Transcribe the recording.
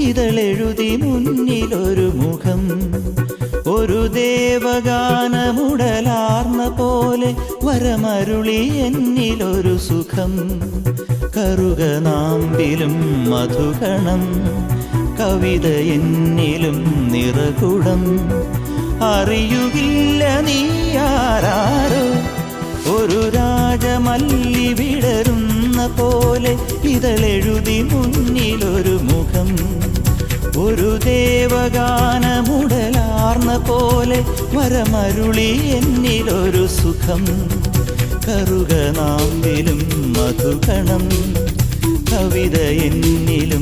ഇതളെഴുതി മുന്നിലൊരു മുഖം. ഒരു ദേവഗാനമുടലാർന്ന പോലെ വരമരുളി എന്നിലൊരു സുഖം. കറുക നാമ്പിലും മധുഗണം കവിത എന്നിലും നിറകുടം. അറിയുകില്ല നീ ആരാരോ? ഒരു രാജമല്ലി വിടരുന്ന പോലെ ഇതളെഴുതി മുന്നിലൊരു മുഖം ഒരു ദേവഗാനമുടലാർന്ന പോലെ വരമരുളി എന്നിലൊരു സുഖം. കറുക നാമ്പിലും മധുകണം കവിത എന്നിലും